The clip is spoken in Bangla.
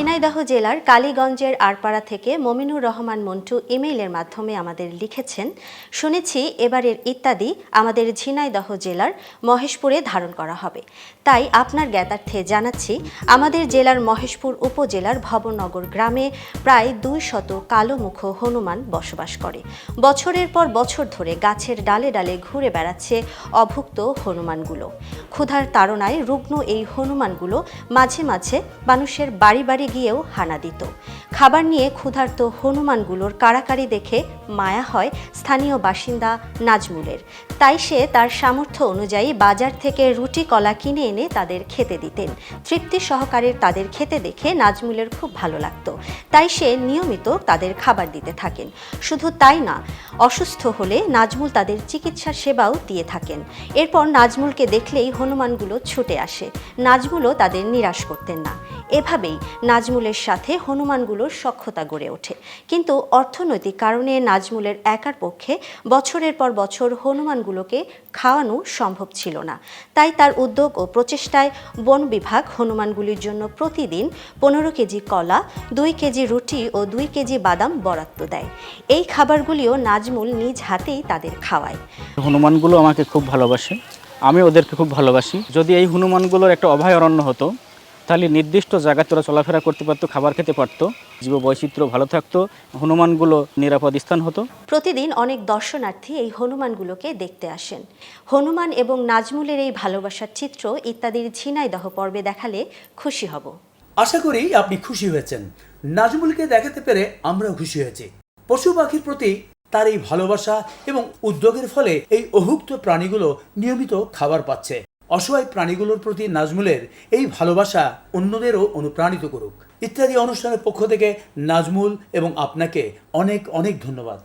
ঝিনাইদহ জেলার কালীগঞ্জের আরপাড়া থেকে মমিনুর রহমান মন্টু ইমেইলের মাধ্যমে আমাদের লিখেছেন, শুনেছি এবারের ইত্যাদি আমাদের ঝিনাইদহ জেলার মহেশপুরে ধারণ করা হবে। তাই আপনার জ্ঞাতার্থে জানাচ্ছি, আমাদের জেলার মহেশপুর উপজেলার ভবনগর গ্রামে প্রায় দুই শত কালো মুখ হনুমান বসবাস করে। বছরের পর বছর ধরে গাছের ডালে ডালে ঘুরে বেড়াচ্ছে অভুক্ত হনুমানগুলো। ক্ষুধার তাড়নায় রুগ্ন এই হনুমানগুলো মাঝে মাঝে মানুষের বাড়ি বাড়ি গিয়েও হানা দিত। খাবার নিয়ে ক্ষুধার্ত হনুমানগুলোর কাড়াকাড়ি দেখে মায়া হয় স্থানীয় বাসিন্দা নাজমুলের। তাই সে তার সামর্থ্য অনুযায়ী বাজার থেকে রুটি কলা কিনে এনে তাদের খেতে দিতেন। তৃপ্তি সহকারে তাদের খেতে দেখে নাজমুলের খুব ভালো লাগতো। তাই সে নিয়মিত তাদের খাবার দিতে থাকেন। শুধু তাই না, অসুস্থ হলে নাজমুল তাদের চিকিৎসা সেবাও দিয়ে থাকেন। এরপর নাজমুলকে দেখলেই হনুমানগুলো ছুটে আসে। নাজমুলও তাদের নিরাশ করতেন না। এভাবেই নাজমুলের সাথে হনুমানগুলোর সখ্যতা গড়ে ওঠে। কিন্তু অর্থনৈতিক কারণে নাজমুলের একার পক্ষে বছরের পর বছর হনুমানগুলোকে খাওয়ানো সম্ভব ছিল না। তাই তার উদ্যোগ ও প্রচেষ্টায় বন বিভাগ হনুমানগুলির জন্য প্রতিদিন পনেরো কেজি কলা, দুই কেজি রুটি ও দুই কেজি বাদাম বরাদ্দ দেয়। এই খাবারগুলিও নাজমুল নিজ হাতেই তাদের খাওয়ায়। হনুমানগুলো আমাকে খুব ভালোবাসে। আমি ওদেরকে খুব ভালোবাসি। যদি এই হনুমানগুলোর একটা অভয়ারণ্য হতো তাহলে নির্দিষ্ট জায়গায় তোরা চলাফেরা করতে পারতো খাবার খেতে পারতো জীব বৈচিত্র্য ভালো থাকতো হনুমানগুলো নিরাপদ স্থান হতো। প্রতিদিন অনেক দর্শনার্থী এই হনুমানগুলোকে দেখতে আসেন। হনুমান এবং নাজমুলের এই ভালোবাসার চিত্র ইত্যাদির ঝিনাইদহ পর্বে দেখালে খুশি হব। আশা করি আপনি খুশি হয়েছেন। নাজমুলকে দেখাতে পেরে আমরাও খুশি হয়েছি। পশু পাখির প্রতি তার এই ভালোবাসা এবং উদ্যোগের ফলে এই অভুক্ত প্রাণীগুলো নিয়মিত খাবার পাচ্ছে। অসহায় প্রাণীগুলোর প্রতি নাজমুলের এই ভালোবাসা অন্যদেরও অনুপ্রাণিত করুক। ইত্যাদি অনুষ্ঠানের পক্ষ থেকে নাজমুল এবং আপনাকে অনেক অনেক ধন্যবাদ।